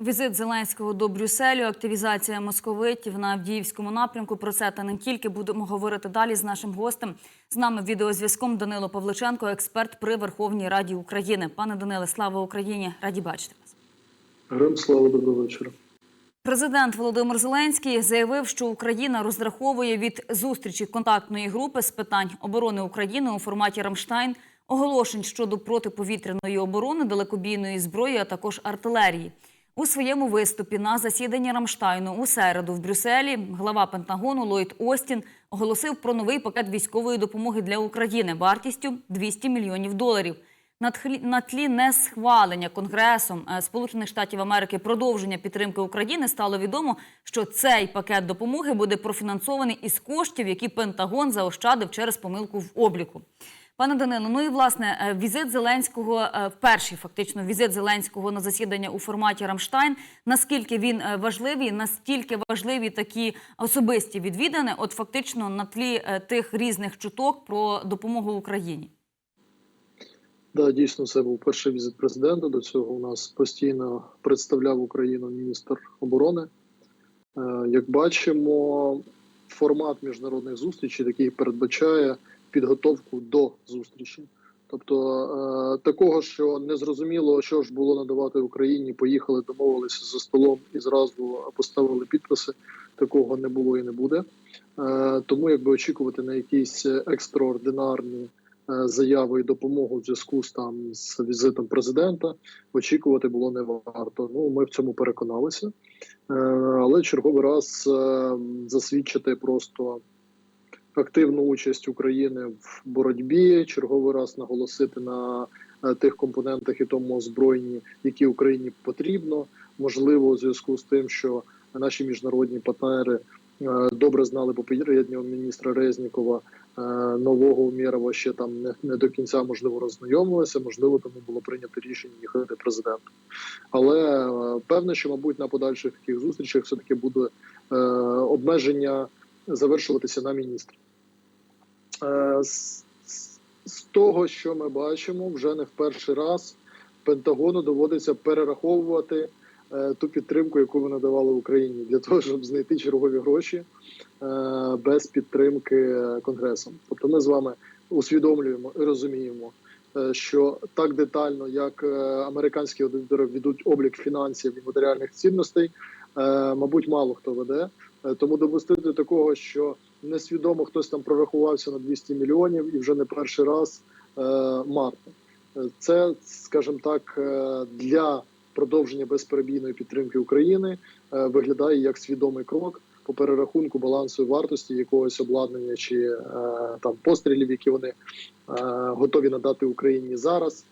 Візит Зеленського до Брюсселю, активізація московитів на Авдіївському напрямку. Про це та не тільки будемо говорити далі з нашим гостем. З нами відеозв'язком Данило Павличенко, експерт при Верховній Раді України. Пане Даниле, слава Україні! Раді бачити вас. Героям слава доброго вечора. Президент Володимир Зеленський заявив, що Україна розраховує від зустрічі контактної групи з питань оборони України у форматі Рамштайн оголошень щодо протиповітряної оборони, далекобійної зброї, а також артилерії. У своєму виступі на засіданні Рамштайну у середу в Брюсселі глава Пентагону Ллойд Остін оголосив про новий пакет військової допомоги для України вартістю 200 мільйонів доларів. На тлі несхвалення Конгресом е, Сполучених Штатів Америки продовження підтримки України стало відомо, що цей пакет допомоги буде профінансований із коштів, які Пентагон заощадив через помилку в обліку. Пане Данило, ну і власне е, візит Зеленського, е, перший фактично візит Зеленського на засідання у форматі Рамштайн. Наскільки він е, важливий, настільки важливі такі особисті відвідини, от фактично на тлі тих різних чуток про допомогу Україні. Да, дійсно, це був перший візит президента. До цього у нас постійно представляв Україну міністр оборони. Як бачимо, формат міжнародних зустрічей такий передбачає підготовку до зустрічі. Тобто е, такого, що не зрозуміло, що ж було надавати Україні, поїхали, домовилися за столом і зразу поставили підписи. Такого не було і не буде. Е, Тому якби очікувати на якісь екстраординарні е, заяви і допомогу в зв'язку з там з візитом президента, очікувати було не варто. Ну ми в цьому переконалися, але черговий раз засвідчити просто активну участь України в боротьбі, черговий раз наголосити на е, тих компонентах і тому озброєнні, які Україні потрібно. Можливо, у зв'язку з тим, що наші міжнародні партнери е, добре знали попереднього міністра Резнікова, е, нового Умєрова ще там не, не до кінця можливо роззнайомилися. Можливо, тому було прийнято рішення їхати президентом. Але певне, що мабуть на подальших таких зустрічах все таки буде е, обмеження завершуватися на міністрі. Е, з, того, що ми бачимо, вже не в перший раз Пентагону доводиться перераховувати е, ту підтримку, яку ви надавали Україні, для того, щоб знайти чергові гроші е, без підтримки Конгресом. Тобто, ми з вами усвідомлюємо і розуміємо, що так детально, як американські аудитори ведуть облік фінансів і матеріальних цінностей, мабуть, мало хто веде. Е, Тому допустити такого, що несвідомо хтось там прорахувався на 200 мільйонів і вже не перший раз е, марно. Е, Це, скажімо так, для продовження безперебійної підтримки України виглядає як свідомий крок по перерахунку балансу вартості якогось обладнання чи там пострілів, які вони готові надати Україні зараз,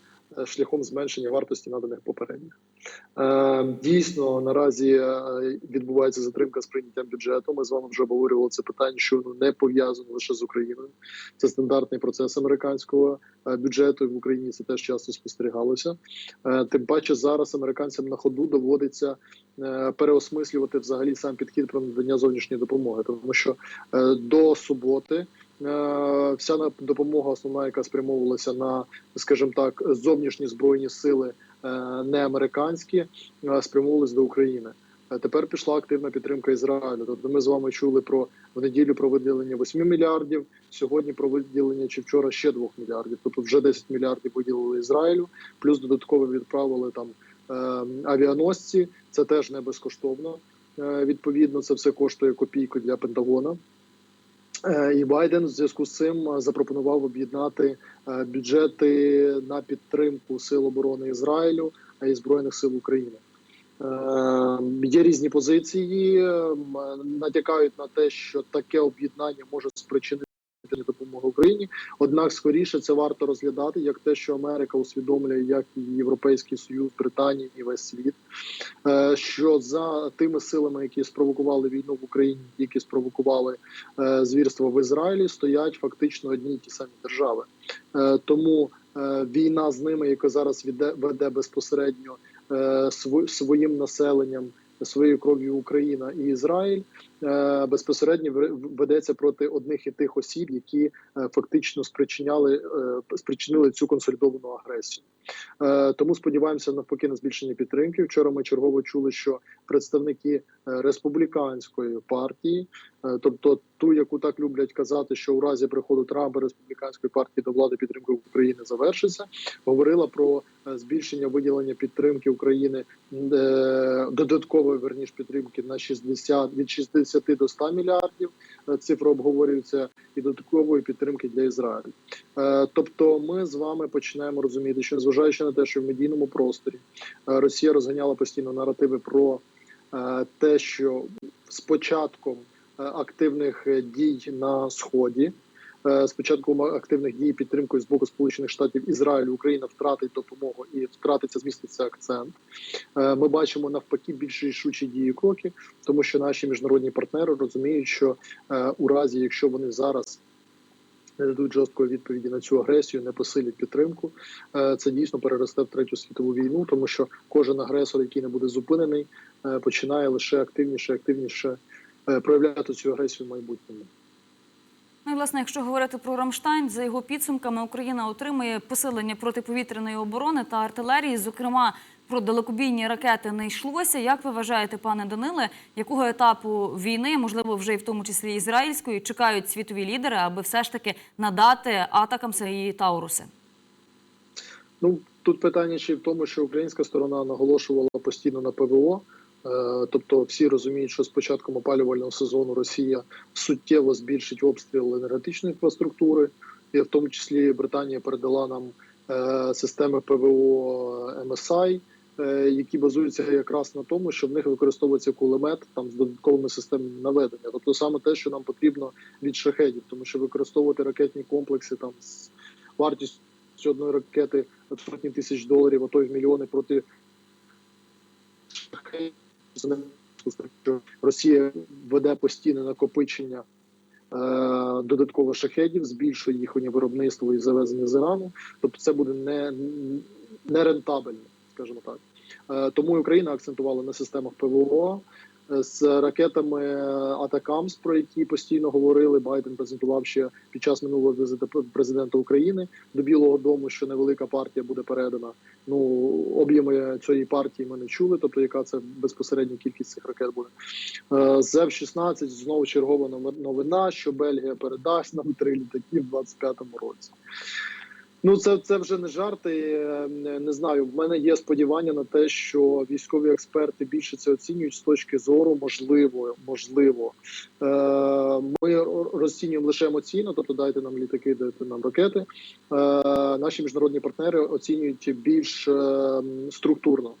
шляхом зменшення вартості наданих попередніх. Е, Дійсно, наразі е, відбувається затримка з прийняттям бюджету. Ми з вами вже обговорювали це питання, що воно не пов'язано лише з Україною. Це стандартний процес американського е, бюджету. В Україні це теж часто спостерігалося. Е, Тим паче зараз американцям на ходу доводиться е, переосмислювати взагалі сам підхід про надання зовнішньої допомоги, тому що е, до суботи. Е, Вся допомога основна, яка спрямовувалася на, скажімо так, зовнішні збройні сили е, не американські, е, спрямовувались до України. Тепер пішла активна підтримка Ізраїлю. Тобто ми з вами чули про в неділю про виділення 8 мільярдів. Сьогодні про виділення чи вчора ще 2 мільярдів. Тобто вже 10 мільярдів виділили Ізраїлю, плюс додатково відправили там авіаносці. Це теж не безкоштовно. Відповідно, це все коштує копійку для Пентагона. Е, І Байден в зв'язку з цим е, запропонував об'єднати е, бюджети на підтримку сил оборони Ізраїлю і збройних сил України. Є різні позиції, натякають на те, що таке об'єднання може спричинити допомогу Україні. Однак, скоріше це варто розглядати як те, що Америка усвідомлює, як і Європейський Союз, Британія і весь світ, е, що за тими силами, які спровокували війну в Україні, які спровокували е, звірства в Ізраїлі, стоять фактично одні й ті самі держави. Е, Тому війна з ними, яка зараз веде, безпосередньо своїм населенням, своєю кров'ю Україна і Ізраїль, безпосередньо в- ведеться проти одних і тих осіб, які е, фактично спричиняли е, спричинили цю консолідовану агресію. Е, Тому сподіваємося навпаки на збільшення підтримки. Вчора ми чергово чули, що представники е, республіканської партії, е, тобто ту, яку так люблять казати, що у разі приходу Трампа республіканської партії до влади підтримка України завершиться, говорила про е, збільшення виділення підтримки України е, додаткової верніш підтримки на 60, від 60 до 100 мільярдів. Е, Цифра обговорюється і додаткової підтримки для Ізраїлю. Е, Тобто, ми з вами починаємо розуміти, що незважаючи на те, що в медійному просторі е, Росія розганяла постійно наративи про те, що е, активних дій на сході. Е, З початком активних дій підтримкою з боку Сполучених Штатів Ізраїлю Україна втратить допомогу і втратиться зміститься акцент. Е, Ми бачимо навпаки більш рішучі дії кроки, тому що наші міжнародні партнери розуміють, що е, у разі, якщо вони зараз не дадуть жорсткої відповіді на цю агресію, не посилять підтримку. е, Це дійсно переросте в третю світову війну, тому що кожен агресор, який не буде зупинений, е, починає лише активніше, активніше е, проявляти цю агресію в майбутньому. Ну і власне, якщо говорити про Рамштайн, за його підсумками Україна отримує посилення протиповітряної оборони та артилерії. Зокрема, про далекобійні ракети не йшлося. Як ви вважаєте, пане Даниле, якого етапу війни, можливо, вже і в тому числі ізраїльської, чекають світові лідери, аби все ж таки надати атакамса і Тауруси? Ну тут питання ще в тому, що українська сторона наголошувала постійно на ПВО. Е, Тобто всі розуміють, що з початком опалювального сезону Росія суттєво збільшить обстріл енергетичної інфраструктури, і в тому числі Британія передала нам е, системи ПВО МСАЙ, е, які базуються якраз на тому, що в них використовується кулемет там з додатковими системами наведення. Тобто саме те, що нам потрібно від шахедів, тому що використовувати ракетні комплекси там з вартістю одної ракети сотні тисяч доларів, а то й в мільйони проти шахедів. Що Росія веде постійне накопичення е, додатково шахедів, збільшує їхнє виробництво і завезення з Ірану. Тобто це буде не, не рентабельно, скажімо так. Е, тому Україна акцентувала на системах ПВО з ракетами Атакамс, про які постійно говорили. Байден презентував ще під час минулого візиту президента України до Білого Дому, що невелика партія буде передана. Ну об'єми цієї партії ми не чули, тобто яка це безпосередня кількість цих ракет буде. Е, З F-16 знову чергова нови- новина, що Бельгія передасть нам три літаки в 25-му році. Ну, це, це вже не жарти. е, Не, знаю. В мене є сподівання на те, що військові експерти більше це оцінюють з точки зору, можливо, можливо. Е, ми розцінюємо лише емоційно, тобто дайте нам літаки, дайте нам ракети. Е, наші міжнародні партнери оцінюють більш структурно.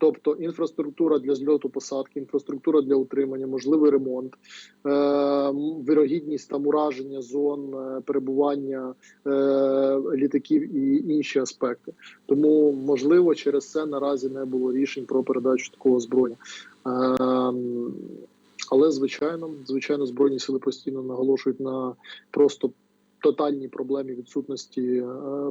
Тобто інфраструктура для зльоту посадки, інфраструктура для утримання, можливий ремонт, е, вирогідність там ураження зон е, перебування е, літаків і інші аспекти. Тому можливо через це наразі не було рішень про передачу такого озброєння. Е, але звичайно, звичайно, збройні сили постійно наголошують на просто тотальній проблемі відсутності е,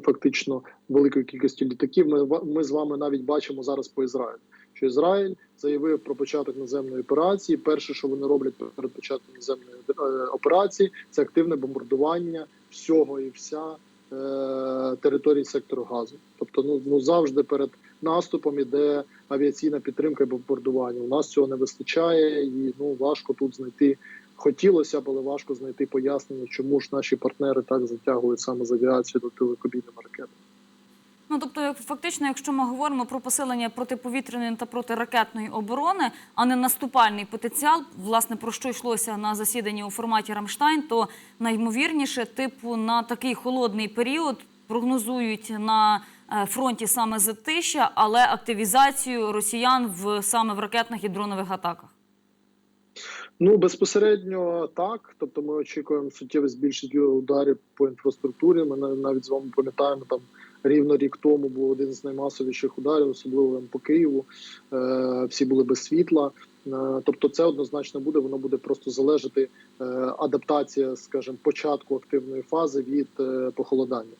фактично великої кількості літаків. Ми ми з вами навіть бачимо зараз по Ізраїлю, що Ізраїль заявив про початок наземної операції. Перше, що вони роблять перед початком наземної е, операції, це активне бомбардування всього і вся е, території сектору газу. Тобто, ну ну завжди перед наступом іде авіаційна підтримка і бомбардування. У нас цього не вистачає, і ну важко тут знайти. Хотілося але важко знайти пояснення, чому ж наші партнери так затягують саме з авіацію до далекобійними ракетами. Ну тобто, фактично, якщо ми говоримо про посилення протиповітряної та протиракетної оборони, а не наступальний потенціал, власне про що йшлося на засіданні у форматі Рамштайн, то найймовірніше, типу, на такий холодний період прогнозують на е, фронті саме затища, але активізацію росіян в саме в ракетних і дронових атаках. Ну безпосередньо так. Тобто, ми очікуємо суттєве збільшення ударів по інфраструктурі. Ми нав- навіть з вами пам'ятаємо там. Рівно рік тому був один з наймасовіших ударів, особливо по Києву. Е, всі були без світла. Е, тобто, це однозначно буде. Воно буде просто залежати е, адаптація, скажімо, початку активної фази від похолодання.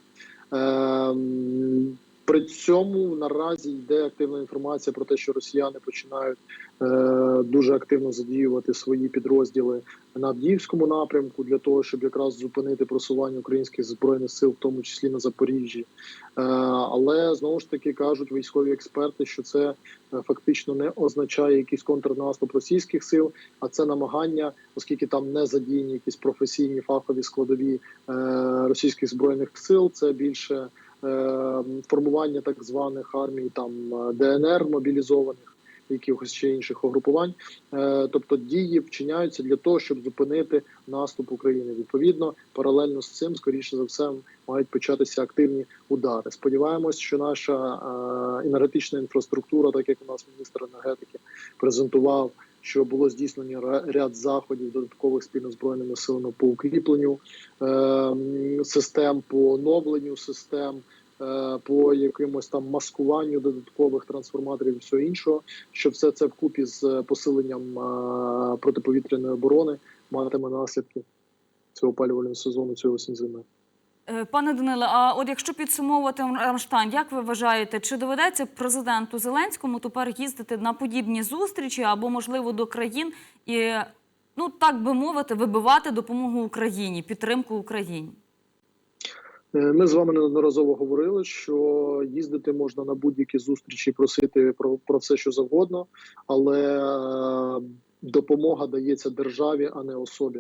При цьому наразі йде активна інформація про те, що росіяни починають е, дуже активно задіювати свої підрозділи на Авдіївському напрямку для того, щоб якраз зупинити просування українських збройних сил, в тому числі на Запоріжжі. Е, але знову ж таки кажуть військові експерти, що це е, фактично не означає якийсь контрнаступ російських сил, а це намагання, оскільки там не задіяні якісь професійні фахові складові е, російських збройних сил. Це більше формування так званих армій, там е, ДНР мобілізованих. Якихось ще інших угрупувань, Е, тобто дії вчиняються для того, щоб зупинити наступ України. Відповідно, паралельно з цим, скоріше за все, мають початися активні удари. Сподіваємось, що наша е, енергетична інфраструктура, так як у нас міністр енергетики презентував, що було здійснено ряд заходів додаткових спільно збройними силами по укріпленню е, систем, по оновленню систем. е, По якимось там маскуванню додаткових трансформаторів і всього іншого, що все це вкупі з посиленням е, протиповітряної оборони матиме наслідки цього опалювального сезону, цього осінь зими. Е, Пане Даниле, а от якщо підсумовувати Рамштайн, як ви вважаєте, чи доведеться президенту Зеленському тепер їздити на подібні зустрічі або, можливо, до країн і, ну так би мовити, вибивати допомогу Україні, підтримку Україні? Е, Ми з вами неодноразово говорили, що їздити можна на будь-які зустрічі, просити про, про все, що завгодно, але е, допомога дається державі, а не особі.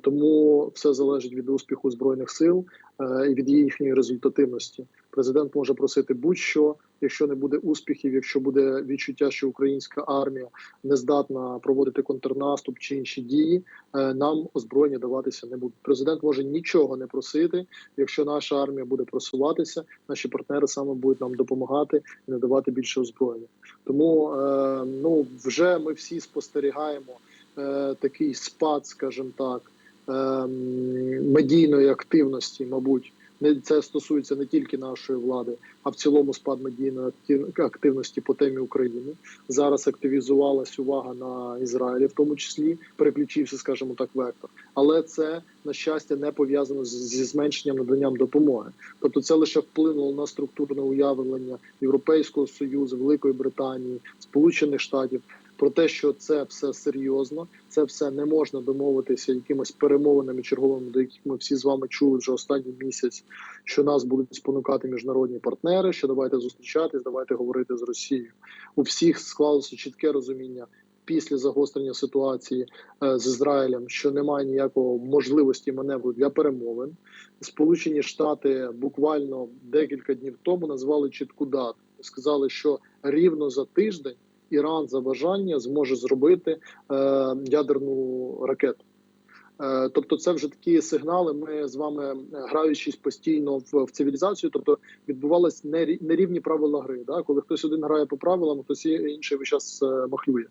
Тому все залежить від успіху збройних сил і від їхньої результативності. Президент може просити будь-що, якщо не буде успіхів, якщо буде відчуття, що українська армія не здатна проводити контрнаступ чи інші дії, е, нам озброєння даватися не буде. Президент може нічого не просити, якщо наша армія буде просуватися, наші партнери саме будуть нам допомагати і надавати більше озброєння. Тому е, ну вже ми всі спостерігаємо е, такий спад, скажімо так, е, медійної активності, мабуть. Це стосується не тільки нашої влади, а в цілому спад медійної актив- активності по темі України. Зараз активізувалась увага на Ізраїлі, в тому числі переключився, скажімо так, вектор. Але це на щастя не пов'язано зі зменшенням наданням допомоги. Тобто, це лише вплинуло на структурне уявлення Європейського союзу, Великої Британії, Сполучених Штатів. Про те, що це все серйозно, це все не можна домовитися якимось перемовинами черговими, до яких ми всі з вами чули вже останній місяць, що нас будуть спонукати міжнародні партнери, що давайте зустрічатись, давайте говорити з Росією. У всіх склалося чітке розуміння після загострення ситуації е, з Ізраїлем, що немає ніякого можливості маневру для перемовин. Сполучені Штати буквально декілька днів тому назвали чітку дату. Сказали, що рівно за тиждень Іран за бажання зможе зробити е, ядерну ракету. Е, Тобто, це вже такі сигнали. Ми з вами е, граючись постійно в, в цивілізацію, тобто відбувалися нерівні правила гри. Да? Коли хтось один грає по правилам, хтось інший весь час махлює.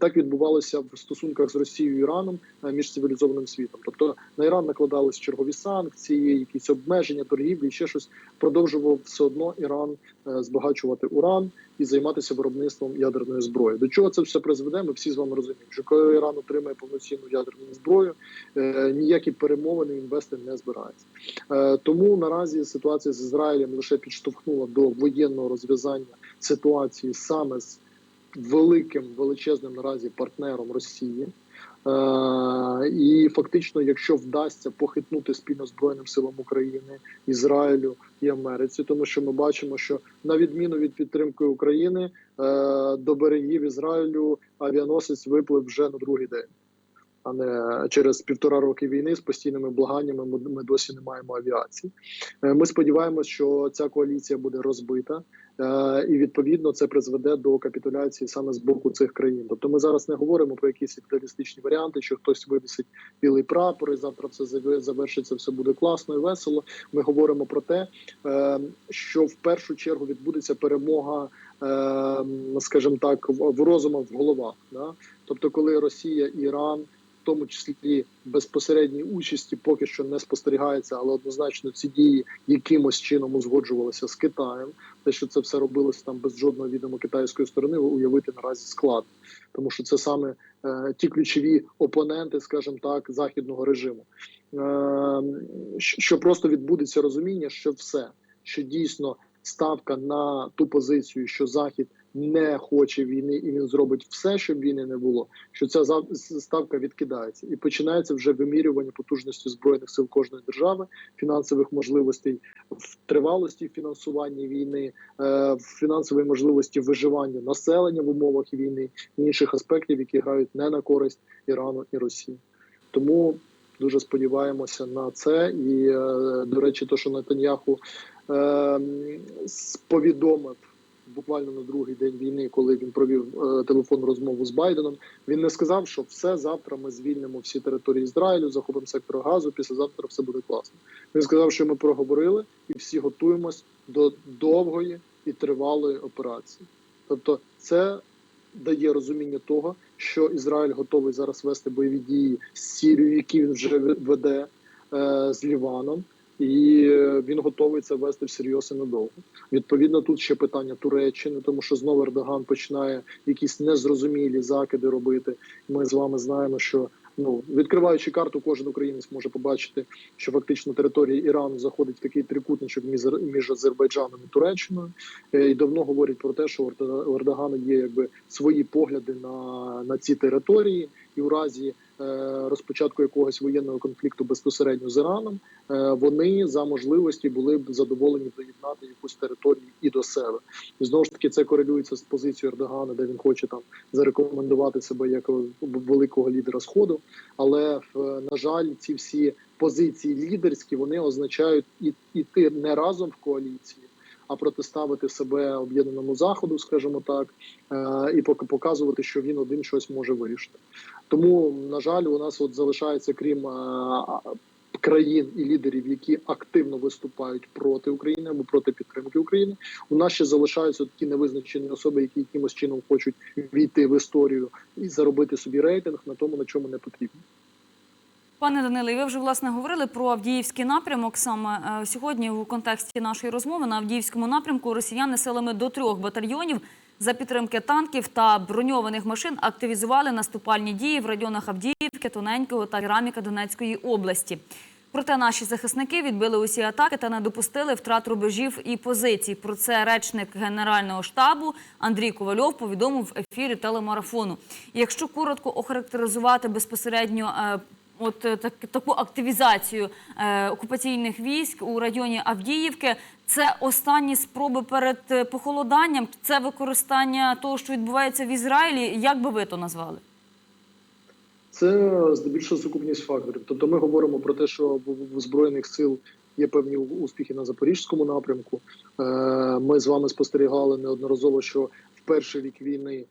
Так відбувалося в стосунках з Росією і Іраном між цивілізованим світом. Тобто на Іран накладались чергові санкції, якісь обмеження торгівлі, ще щось продовжував все одно Іран збагачувати уран і займатися виробництвом ядерної зброї. До чого це все призведе? Ми всі з вами розуміємо, що коли Іран отримає повноцінну ядерну зброю, е, ніякі перемовини він вести не збирається. Е, Тому наразі ситуація з Ізраїлем лише підштовхнула до воєнного розв'язання ситуації саме з великим величезним наразі партнером Росії. Е, і фактично, якщо вдасться похитнути спільно збройним силам України, Ізраїлю і Америці, тому що ми бачимо, що на відміну від підтримки України е, до берегів Ізраїлю авіаносець виплив вже на другий день, а не через півтора роки війни з постійними благаннями. Ми, досі не маємо авіації. Е, Ми сподіваємося, що ця коаліція буде розбита. Е, І відповідно це призведе до капітуляції саме з боку цих країн. Тобто ми зараз не говоримо про якісь ідеалістичні варіанти, що хтось вивісить білий прапор, і завтра все заве- завершиться, все буде класно і весело. Ми говоримо про те, е, що в першу чергу відбудеться перемога, скажімо так, в розумах в головах. Да? Тобто, коли Росія Іран. Тому числі безпосередній участі поки що не спостерігається, але однозначно ці дії якимось чином узгоджувалися з Китаєм. Те, що це все робилося там без жодного відомо китайської сторони, уявити наразі складно, тому що це саме е, ті ключові опоненти, скажімо так, західного режиму. Е, що просто відбудеться розуміння, що все, що дійсно ставка на ту позицію, що Захід не хоче війни, і він зробить все, щоб війни не було. Що ця ставка відкидається, і починається вже вимірювання потужності збройних сил кожної держави, фінансових можливостей в тривалості фінансування війни, е, в фінансовій можливості виживання населення в умовах війни і інших аспектів, які грають не на користь Ірану і Росії. Тому дуже сподіваємося на це. І е, до речі, то що Нетаньяху е, повідомив буквально на другий день війни, коли він провів е, телефонну розмову з Байденом. Він не сказав, що все завтра ми звільнимо всі території Ізраїлю, захопимо сектор газу. Післязавтра все буде класно. Він сказав, що ми проговорили і всі готуємось до довгої і тривалої операції. Тобто, це дає розуміння того, що Ізраїль готовий зараз вести бойові дії з Сірією, які він вже веде е, з Ліваном, і е, він готовий це вести всерйоз і надовго. Відповідно, тут ще питання Туреччини, тому що знову Ердоган починає якісь незрозумілі закиди робити. Ми з вами знаємо, що ну відкриваючи карту, кожен українець може побачити, що фактично територія Ірану заходить в такий трикутничок між, Азербайджаном і Туреччиною. Е, І давно говорять про те, що у Ердогана є якби свої погляди на, на ці території, і у разі е, розпочатку якогось воєнного конфлікту безпосередньо з Іраном, е, вони за можливості були б задоволені доєднати якусь територію і до себе. І знову ж таки це корелюється з позицією Ердогана, де він хоче там зарекомендувати себе як великого лідера сходу. Але на жаль, ці всі позиції лідерські вони означають і іти не разом в коаліції. А протиставити себе об'єднаному заходу, скажімо так, е, і показувати, що він один щось може вирішити. Тому, на жаль, у нас от залишається крім е, країн і лідерів, які активно виступають проти України або проти підтримки України. У нас ще залишаються такі невизначені особи, які якимось чином хочуть війти в історію і заробити собі рейтинг на тому, на чому не потрібно. Пане Даниле, ви вже власне говорили про Авдіївський напрямок. Саме е, сьогодні у контексті нашої розмови на Авдіївському напрямку росіяни силами до трьох батальйонів за підтримки танків та броньованих машин активізували наступальні дії в районах Авдіївки, Тоненького та Кераміка Донецької області. Проте наші захисники відбили усі атаки та не допустили втрат рубежів і позицій. Про це речник Генерального штабу Андрій Ковальов повідомив в ефірі телемарафону. Якщо коротко охарактеризувати безпосередньо е, от е, так, таку активізацію е, окупаційних військ у районі Авдіївки, це останні спроби перед е, похолоданням, це використання того, що відбувається в Ізраїлі. Як би ви то назвали? Це здебільшого сукупність факторів. Тобто ми говоримо про те, що в, збройних сил є певні успіхи на запорізькому напрямку. Е, Ми з вами спостерігали неодноразово, що в перший рік війни,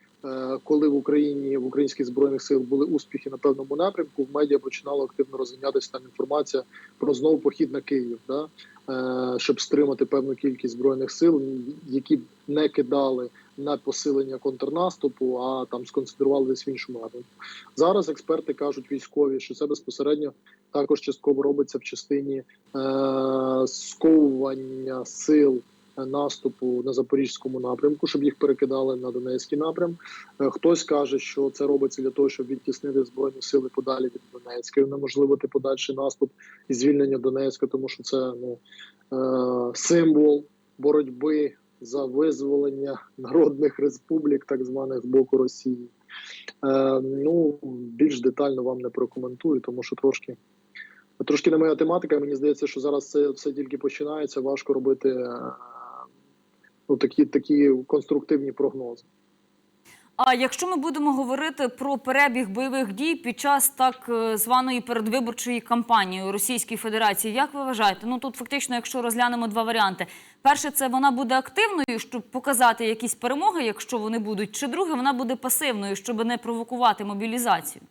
коли в Україні в українських збройних сил були успіхи на певному напрямку, в медіа починала активно розганятися там інформація про знову похід на Київ, да? е, щоб стримати певну кількість збройних сил, які не кидали на посилення контрнаступу, а там сконцентрували десь в іншому напрямку. Зараз експерти кажуть військові, що це безпосередньо також частково робиться в частині е, сковування сил наступу на запорізькому напрямку, щоб їх перекидали на Донецький напрям. Е, хтось каже, що це робиться для того, щоб відтіснити збройні сили подалі від Донецька, і унеможливити подальший наступ і звільнення Донецька, тому що це ну е, символ боротьби за визволення народних республік, так званих з боку Росії. Е, ну більш детально вам не прокоментую, тому що трошки трошки не моя тематика. Мені здається, що зараз це все тільки починається. Важко робити ну, такі, такі конструктивні прогнози. А якщо ми будемо говорити про перебіг бойових дій під час так е, званої передвиборчої кампанії у Російській Федерації, як ви вважаєте? Ну тут фактично, якщо розглянемо два варіанти: перше, це вона буде активною, щоб показати якісь перемоги, якщо вони будуть, чи друге, вона буде пасивною, щоб не провокувати мобілізацію.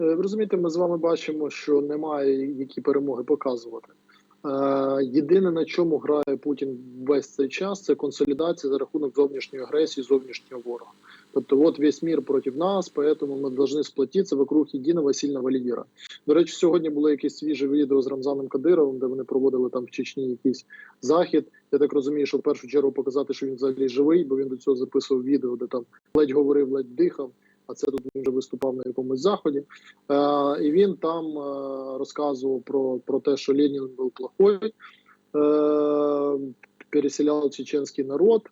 Е, розумієте, ми з вами бачимо, що немає які перемоги показувати. Е, Єдине на чому грає Путін весь цей час, це консолідація за рахунок зовнішньої агресії, зовнішнього ворога. Тобто, от весь мір проти нас, поэтому ми повинні сплотитися вокруг єдиного сильного лідера. До речі, сьогодні було якесь свіже відео з Рамзаном Кадировим, де вони проводили там в Чечні якийсь захід. Я так розумію, що в першу чергу показати, що він взагалі живий, бо він до цього записував відео, де там ледь говорив, ледь дихав. А це тут він вже виступав на якомусь заході. Е, і він там е, розказував про, про те, що Ленін був плохой. Е, переселял чеченский народ,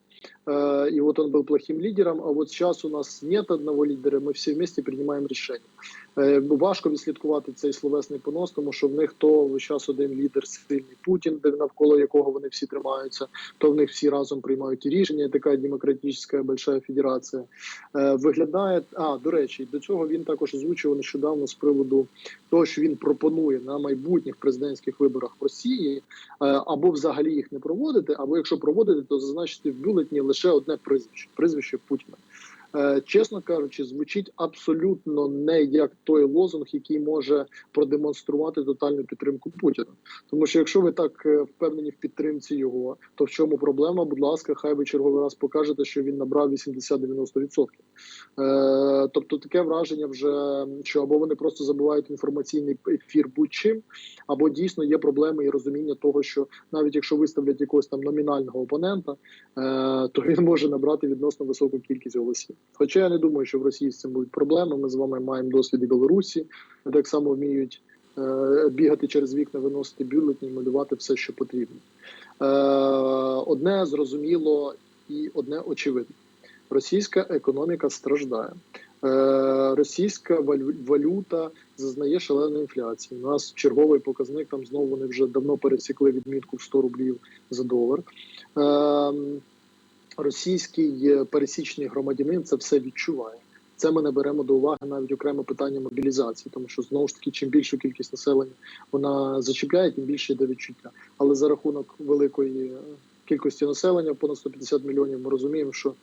э, и вот он был плохим лидером, а вот сейчас у нас нет одного лидера, ми всі вместе приймаємо рішення. Е, Важко відслідкувати цей словесний понос, тому що в них то весь час один лідер сильний Путін, де навколо якого вони всі тримаються, то в них всі разом приймають рішення. Така демократична большая федерація. Е, Виглядає, а до речі, до цього він також озвучував нещодавно з приводу того, що він пропонує на майбутніх президентських виборах в Росії е, або взагалі їх не проводити, або якщо проводити, то зазначити в бюлетні лише одне прізвище прізвище Путіна. Е, Чесно кажучи, звучить абсолютно не як той лозунг, який може продемонструвати тотальну підтримку Путіна. Тому що якщо ви так е, впевнені в підтримці його, то в чому проблема? Будь ласка, хай ви черговий раз покажете, що він набрав 80-90%. Е, тобто таке враження вже що або вони просто забувають інформаційний ефір будь-чим, або дійсно є проблеми і розуміння того, що навіть якщо виставлять якогось там номінального опонента, то він може набрати відносно високу кількість голосів. Хоча я не думаю, що в Росії з цим будуть проблеми. Ми з вами маємо досвід і Білорусі, так само вміють е, бігати через вікна, виносити бюлетні, малювати все, що потрібно. Е, одне зрозуміло і одне очевидно: російська економіка страждає. Е, Російська валюта зазнає шаленої інфляції. У нас черговий показник там знову вони вже давно пересікли відмітку в 100 рублів за долар. Російський е, пересічний громадянин це все відчуває. Це ми не беремо до уваги навіть окреме питання мобілізації, тому що знову ж таки, чим більшу кількість населення вона зачіпляє, тим більше йде відчуття. Але за рахунок великої е, кількості населення, понад 150 мільйонів, ми розуміємо, що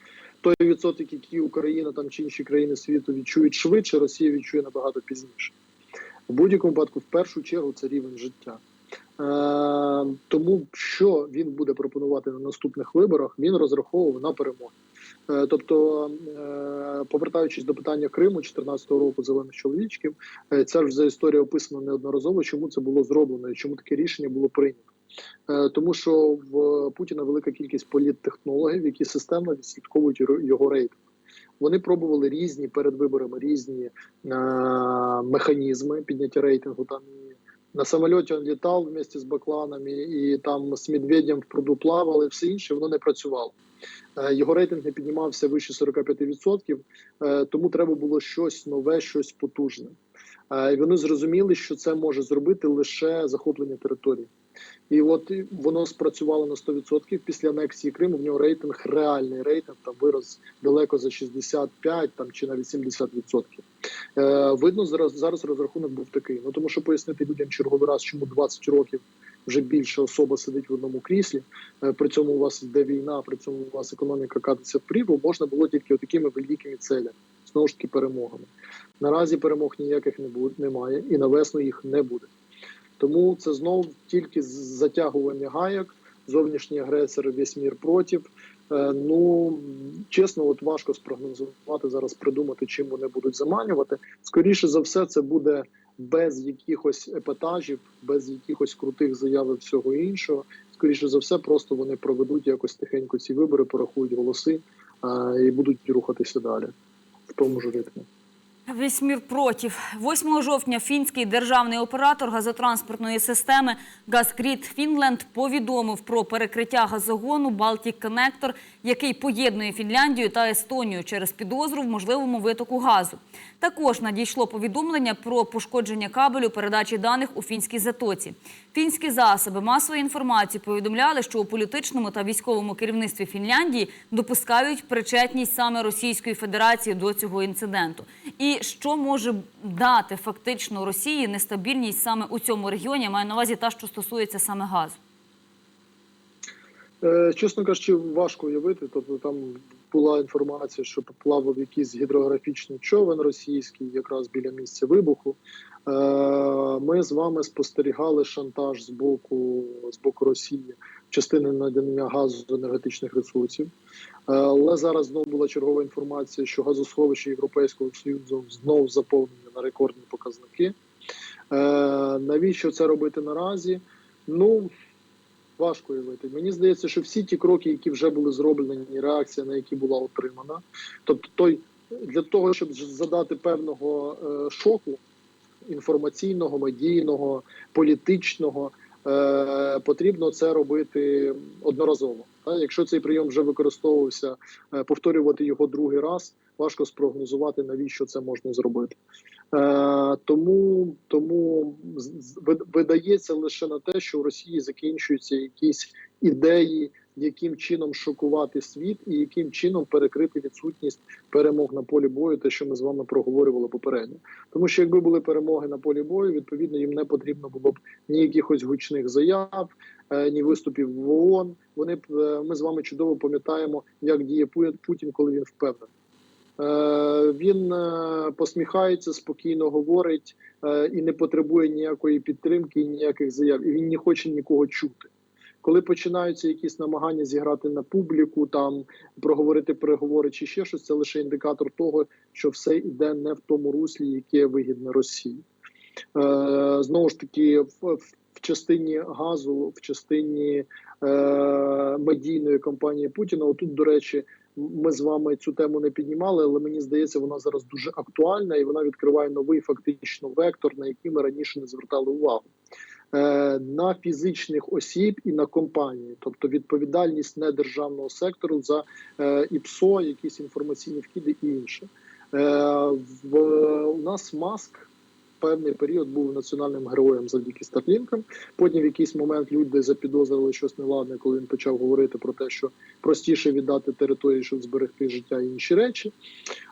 той відсоток, який Україна там чи інші країни світу відчують швидше, Росія відчує набагато пізніше. В будь-якому випадку, в першу чергу, це рівень життя. Е, тому що він буде пропонувати на наступних виборах, він розраховував на перемогу. Е, тобто, е, повертаючись до питання Криму 2014 року зелених чоловічків, ця ж вже історія описана неодноразово, чому це було зроблено і чому таке рішення було прийнято. Тому що в Путіна велика кількість політтехнологів, які системно відслідковують його- рейтинг. Вони пробували різні перед виборами різні механізми підняття рейтингу. Там і на самольоті він літав вместе з бакланами, і там з медведем в пруду плавали, все інше воно не працювало. Е, Його рейтинг не піднімався вище 45%, е, тому треба було щось нове, щось потужне. Е, І вони зрозуміли, що це може зробити лише захоплення території. І от воно спрацювало на 100%. Після анексії Криму в нього рейтинг, реальний рейтинг там вирос далеко за 65 там, чи навіть 70%. Е, видно, зараз, зараз розрахунок був такий. Ну тому що пояснити людям черговий раз, чому 20 років вже більше особа сидить в одному кріслі, е, при цьому у вас йде війна, при цьому у вас економіка катиться в прірву, можна було тільки такими великими целями, знову ж таки перемогами. Наразі перемог ніяких не буде, немає, і на весну їх не буде. Тому це знов тільки затягування гаяк, зовнішній агресор, весь мір проти. Е, Ну чесно, от важко спрогнозувати зараз, придумати, чим вони будуть заманювати. Скоріше за все, це буде без якихось епатажів, без якихось крутих заяв і всього іншого. Скоріше за все, просто вони проведуть якось тихенько ці вибори, порахують голоси е, і будуть рухатися далі в тому ж ритмі. Весь мір проти. 8 жовтня фінський державний оператор газотранспортної системи «Газкріт Фінленд» повідомив про перекриття газогону «Балтік Коннектор», який поєднує Фінляндію та Естонію через підозру в можливому витоку газу. Також надійшло повідомлення про пошкодження кабелю передачі даних у фінській затоці. Фінські засоби масової інформації повідомляли, що у політичному та військовому керівництві Фінляндії допускають причетність саме Російської Федерації до цього інциденту. І що може дати фактично Росії нестабільність саме у цьому регіоні, я маю на увазі та, що стосується саме газу. Е, Чесно кажучи, важко уявити. Тобто там була інформація, що поплавав якийсь гідрографічний човен російський, якраз біля місця вибуху. Е, Ми з вами спостерігали шантаж з боку з боку Росії частини надання газу з енергетичних ресурсів. Е, Але зараз знову була чергова інформація, що газосховища Європейського Союзу знов заповнені на рекордні показники. Е, Навіщо це робити наразі? Ну важко уявити. Мені здається, що всі ті кроки, які вже були зроблені, реакція на які була отримана, тобто той для того, щоб задати певного шоку інформаційного, медійного, політичного, е, потрібно це робити одноразово. Якщо цей прийом вже використовувався, е, повторювати його другий раз важко спрогнозувати, навіщо це можна зробити. Е, тому тому видається лише на те, що в Росії закінчуються якісь ідеї, яким чином шокувати світ і яким чином перекрити відсутність перемог на полі бою, те, що ми з вами проговорювали попередньо. Тому що якби були перемоги на полі бою, відповідно їм не потрібно було б ні якихось гучних заяв, е, ні виступів в ООН. Вони е, ми з вами чудово пам'ятаємо, як діє Путін, коли він впевнений. Е, Він посміхається, спокійно говорить і не потребує ніякої підтримки, ніяких заяв. І він не хоче нікого чути. Коли починаються якісь намагання зіграти на публіку, там проговорити переговори чи ще щось, це лише індикатор того, що все йде не в тому руслі, яке вигідне Росії. Е, знову ж таки, в, в, частині газу, в частині е, медійної кампанії Путіна, отут, до речі, ми з вами цю тему не піднімали, але мені здається, вона зараз дуже актуальна і вона відкриває новий фактично вектор, на який ми раніше не звертали увагу. Е, На фізичних осіб і на компанії, тобто відповідальність не державного сектору за е, ІПСО, якісь інформаційні вкиди і інше. Е, в, у нас маск певний період був національним героєм завдяки Старлінкам. Потім в якийсь момент люди запідозрили щось неладне, коли він почав говорити про те, що простіше віддати території, щоб зберегти життя і інші речі.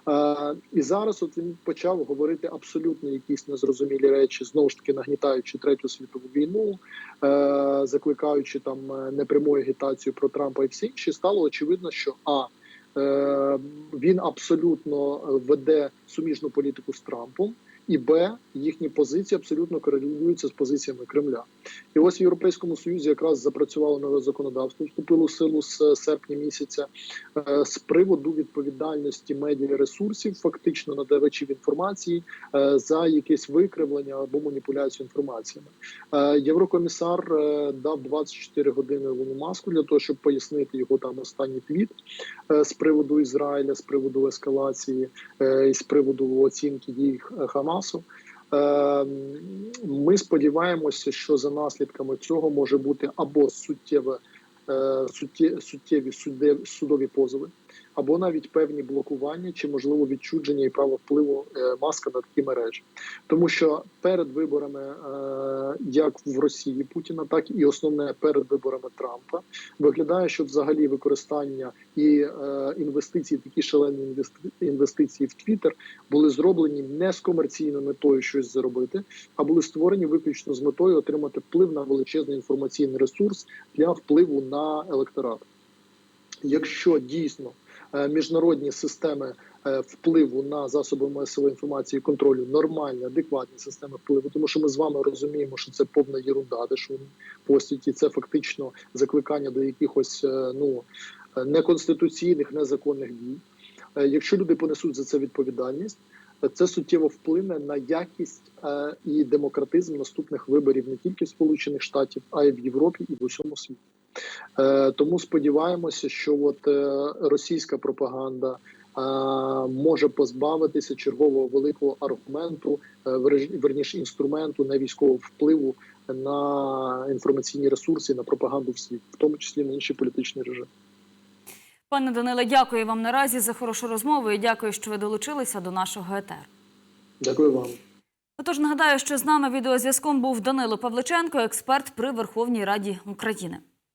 Е, і зараз от він почав говорити абсолютно якісь незрозумілі речі, знову ж таки нагнітаючи третю світову війну, е, закликаючи там е, непряму агітацію про Трампа і всі інші, стало очевидно, що а е, він абсолютно веде суміжну політику з Трампом. І Б, їхні позиції абсолютно корелюються з позиціями Кремля. І ось в Європейському Союзі якраз запрацювало нове законодавство, вступило в силу з серпня місяця е, з приводу відповідальності медіа ресурсів, фактично надавачів інформації е, за якесь викривлення або маніпуляцію інформаціями. Е, Єврокомісар е, дав 24 години Ілону Маску для того, щоб пояснити його там останній твіт е, з приводу Ізраїля, з приводу ескалації е, і з приводу оцінки дій Хамасу. Е, Ми сподіваємося, що за наслідками цього може бути або суттєве е, суттєві судові позови, або навіть певні блокування чи можливо відчудження і право впливу е, маска на такі мережі, тому що перед виборами, е, як в Росії Путіна, так і основне перед виборами Трампа, виглядає, що взагалі використання і е, інвестиції, такі шалені інвести- інвестиції в Твіттер були зроблені не з комерційною метою щось заробити, а були створені виключно з метою отримати вплив на величезний інформаційний ресурс для впливу на електорат. Якщо дійсно міжнародні системи е, впливу на засоби масової інформації контролю нормальні, адекватні системи впливу, тому що ми з вами розуміємо, що це повна єрунда, де що вони постять, і це фактично закликання до якихось е, ну е, неконституційних, незаконних дій. Е, Якщо люди понесуть за це відповідальність, е, це суттєво вплине на якість е, і демократизм наступних виборів не тільки в Сполучених Штатів, а й в Європі і в усьому світі. Е, Тому сподіваємося, що от е, російська пропаганда е, може позбавитися чергового великого аргументу, верніше інструменту не військового впливу на інформаційні ресурси, на пропаганду в світі, в тому числі на інші політичні режими. Пане Даниле, дякую вам наразі за хорошу розмову і дякую, що ви долучилися до нашого етеру. Дякую вам. Отож, нагадаю, що з нами відеозв'язком був Данило Павличенко, експерт при Верховній Раді України.